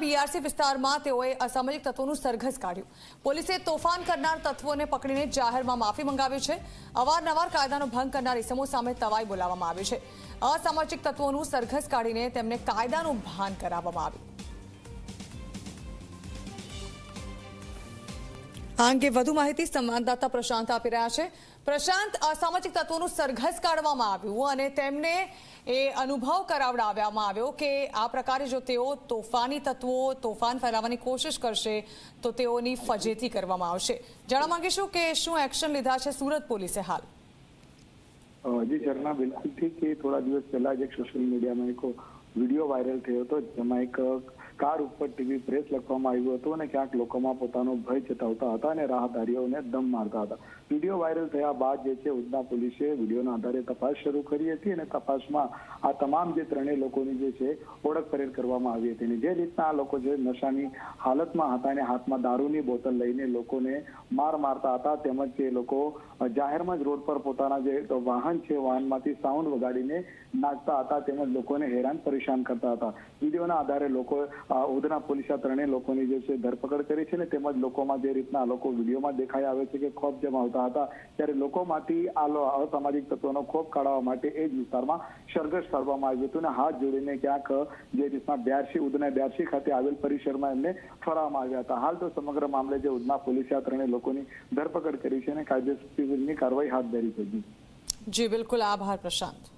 BRC વિસ્તારમાં તેઓએ અસામાજિક તત્વોનું સરઘસ કાઢ્યું. પોલીસે તોફાન કરનાર તત્વોને પકડીને જાહેરમાં માફી મંગાવી છે. અવારનવાર કાયદાનો ભંગ કરનાર ઇસમો સામે તવાઈ બોલાવવામાં આવી છે. અસામાજિક તત્વોનું સરઘસ કાઢીને તેમને કાયદાનું ભાન કરાવવામાં આવ્યું. આ અંગે વધુ માહિતી સંવાદદાતા પ્રશાંત આપી રહ્યા છે. પ્રશાંત અસામાજિક તત્વોનું સરઘસ કાઢવામાં આવ્યું અને તેમને એ અનુભવ કરાવડાવવામાં આવ્યો કે આ પ્રકારે જો તેઓ તોફાની તત્વો, તોફાન ફેલાવવાની કોશિશ કરશે, તો તેઓની ફજેતી કરવામાં આવશે. જાણવા માંગીશું કે શું એક્શન લીધા છે સુરત પોલીસે હાલ? જી ઝરના બિલકુલ કે થોડા દિવસ પહેલા જ એક સોશિયલ મીડિયામાં એક વીડિયો વાયરલ થયો હતો, જેમાં એક કાર ઉપર ટીવી પ્રેસ લખવામાં આવ્યું હતું અને ક્યાંક લોકોમાં પોતાનો ભય ચતાવતા હતા અને રાહદારીઓને દમ મારતા હતા. વીડિયો વાયરલ થયા બાદ જે છે, ઉધના પોલીસે વિડીયોના આધારે તપાસ શરૂ કરી હતી અને તપાસમાં આ તમામ જે ત્રણેય લોકોની જે છે, ઓળખ પરેડ કરવામાં આવી હતી અને જે રીતના આ લોકો જે નશાની હાલતમાં હતા અને હાથમાં દારૂની બોતલ લઈને લોકોને માર મારતા હતા તેમજ જે લોકો જાહેરમાં જ રોડ પર પોતાના જે વાહન છે, વાહનમાંથી સાઉન્ડ વગાડીને નાચતા હતા તેમજ લોકોને હેરાન પરેશાન કરતા હતા. વિડીયોના આધારે લોકો ઉધના પોલીસે ત્રણેય લોકોની જે છે ધરપકડ કરી છે ને તેમજ લોકોમાં જે રીતના લોકો વિડીયોમાં દેખાઈ આવે છે કે ખોફ જમાવતા હતા, ત્યારે લોકોમાંથી આ અસામાજિક તત્વોનો ખોફ કાઢવા માટે એ જ વિસ્તારમાં સરઘસ કરવામાં આવ્યું હતું અને હાથ જોડીને ક્યાંક જે રીતના બ્યારસી, ઉધના બ્યારસી ખાતે આવેલ પરિસરમાં એમને ફરવામાં આવ્યા હતા. હાલ તો સમગ્ર મામલે જે ઉધના પોલીસે આ ત્રણેય લોકોની ધરપકડ કરી છે અને કાયદેસરની કાર્યવાહી હાથ ધરી છે. જી, બિલકુલ. આભાર, પ્રશાંત.